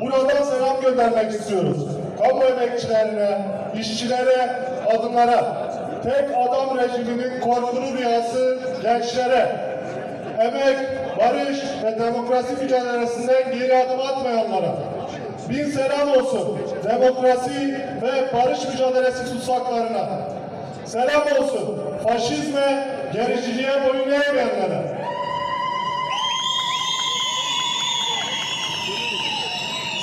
Buradan selam göndermek istiyoruz. Kamu emekçilerine, işçilere, adımlara tek adam rejiminin korkulu rüyası gençlere, emek, barış ve demokrasi mücadelesinden geri adım atmayanlara, bin selam olsun. Demokrasi ve barış mücadelesi tutsaklarına, selam olsun. Faşizme, gericiliğe boyun eğmeyenlere,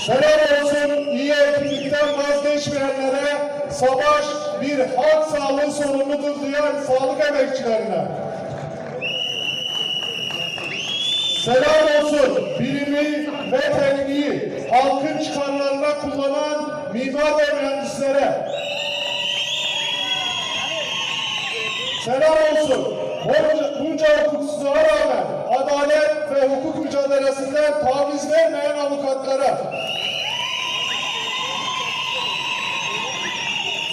Selam olsun iyi eğitimlikten vazgeçmeyenlere, savaş bir halk sağlığı sorunudur diyen sağlık emekçilerine. Selam olsun bilimi ve tekniği halkın çıkarlarına kullanan mimar ve mühendislere. Selam olsun bunca, bunca hukuksuzluğa rağmen adalet ve hukuk mücadelesinden taviz vermeyen avukatlara.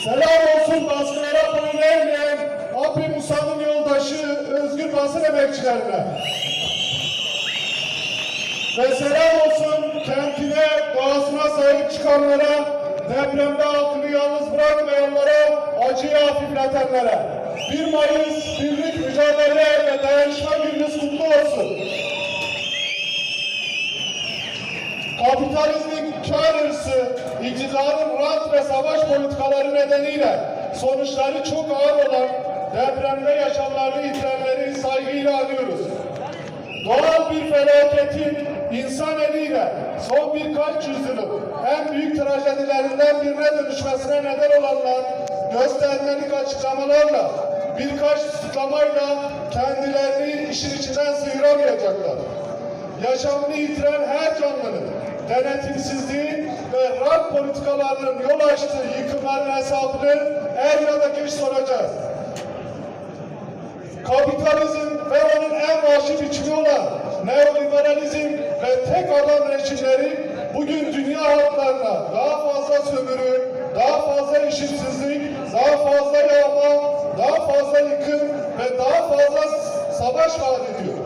Selam olsun baskılara boyun eğmeyen Abri Musa'nın yoldaşı özgür basın emekçilerine. Ve selam olsun kentine, doğasına sahip çıkanlara, depremde halkını yalnız bırakmayanlara, acıyı hafifletenlere. 1 Mayıs birlik mücadele ve dayanışma gününüz kutlu olsun. Kapitalizmin kar hırsı, iktidarın rant ve savaş politikaları nedeniyle sonuçları çok ağır olan depremde yaşamlarını yitirenleri saygıyla anıyoruz. Doğal bir felaketin insan eliyle son birkaç yüzyılın en büyük trajedilerinden birine dönüşmesine neden olanlar göstermelik açıklamalarla birkaç tutuklamayla kendilerini işin içinden sıyıramayacaklar. Yaşamını yitiren her canlının denetimsizliğin ve rant politikalarının yol açtığı yıkımların hesabını er ya da geç soracağız. Kapitalizm ve onun en vahşi biçimi olan neoliberalizm ve tek adam rejimleri bugün dünya halklarına daha fazla sömürü, daha fazla işsizlik, daha fazla yağma, daha fazla yıkım ve daha fazla savaş vaat ediyor.